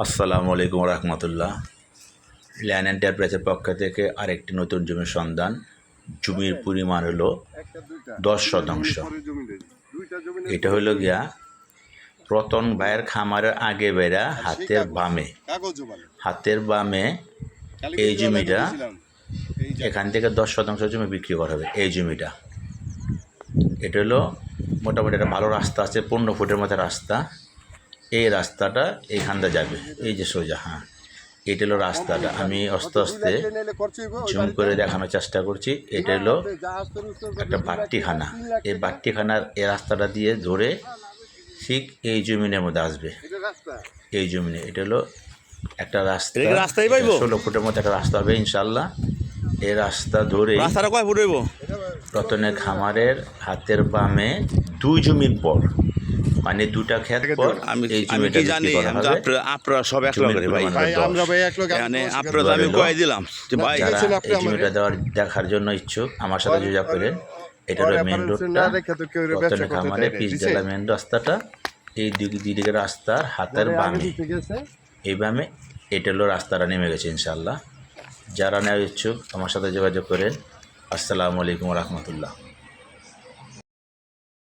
আসসালামু আলাইকুম রহমতুল্লাহ। ল্যান্ড এন্টারপ্রাইজের পক্ষ থেকে আরেকটি নতুন জমির সন্ধান। জমির পরিমাণ হলো দশ শতাংশ। এটা হলো গিয়া রতন ভাইয়ের খামারের আগে বেড়া হাতের বামে। হাতের বামে এই জমিটা এখান থেকে দশ শতাংশ জমি বিক্রি করা হবে এই জমিটা। এটা হলো মোটামুটি একটা ভালো রাস্তা আছে, পনেরো ফুটের মতো রাস্তা। এই রাস্তাটা এইখানটা যাবে। এই যে সোজা হ্যাঁ। এটা হলো রাস্তাটা। আমি আস্তে আস্তে জুম করে দেখানোর চেষ্টা করছি। এটা হলো একটা বাট্টিখানা। এই বাট্টিখানার এই রাস্তাটা দিয়ে ধরে ঠিক এই জমিনের মধ্যে আসবে। এই জমিনে। এটা হলো একটা রাস্তা। রাস্তাই পাইবো? ষোলো ফুটের মতো একটা রাস্তা হবে ইনশাল্লাহ এই রাস্তা ধরে রাস্তাটা কয় ফুট রতনের খামারের হাতের বামে দুই জমির পর। মানে দুটা ক্ষেত পর আমি আমি কি জানি? আপনারা আপনারা সব এক করে ভাই। আমরা ভাই এক লোক মানে আপনারা আমি কয়ে দিলাম যে ভাই এই জমিটা দেওয়ার দেখার জন্য ইচ্ছুক আমার সাথে যোগাযোগ করেন। এটা হলো মেন রোডটা না তো কেউ ব্যবসা রতনের করতে খামারে দেয় না, পিচ দিছে? জেলা মেন রাস্তাটা। এই দুই দুই দিকের রাস্তার হাতের বামে। এই বামে। এটা হলো রাস্তাটা নেমে গেছে ইনশাল্লাহ যারা নেওয়ার ইচ্ছুক আমার সাথে যোগাযোগ করেন। আসসালামু আলাইকুম রহমতুল্লাহ।